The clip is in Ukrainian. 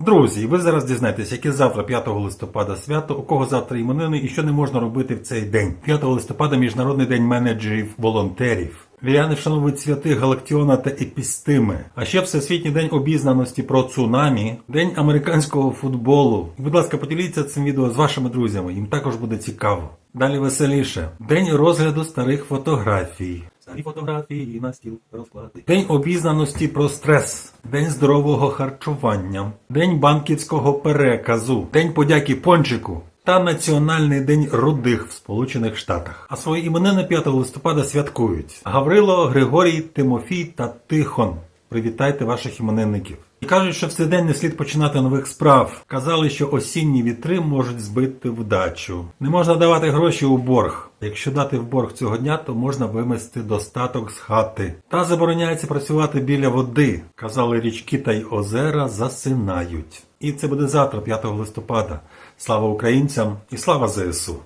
Друзі, ви зараз дізнаєтесь, яке завтра 5 листопада свято, у кого завтра іменини і що не можна робити в цей день. 5 листопада Міжнародний день менеджерів волонтерів. Віряни вшановують святих Галактіона та Епістими. А ще Всесвітній день обізнаності про цунамі, день американського футболу. Будь ласка, поділіться цим відео з вашими друзями, їм також буде цікаво. Далі веселіше. День розгляду старих фотографій. Старі фотографії на стіл розклади. День обізнаності про стрес, день здорового харчування, день банківського переказу, день подяки пончику та Національний день рудих в Сполучених Штатах. А свої іменини 5 листопада святкують Гаврило, Григорій, Тимофій та Тихон. Привітайте ваших іменинників. І кажуть, що в цей день не слід починати нових справ. Казали, що осінні вітри можуть збити вдачу. Не можна давати гроші у борг. Якщо дати в борг цього дня, то можна вимести достаток з хати. Та забороняється працювати біля води. Казали, річки та й озера засинають. І це буде завтра, 5 листопада. Слава українцям і слава ЗСУ!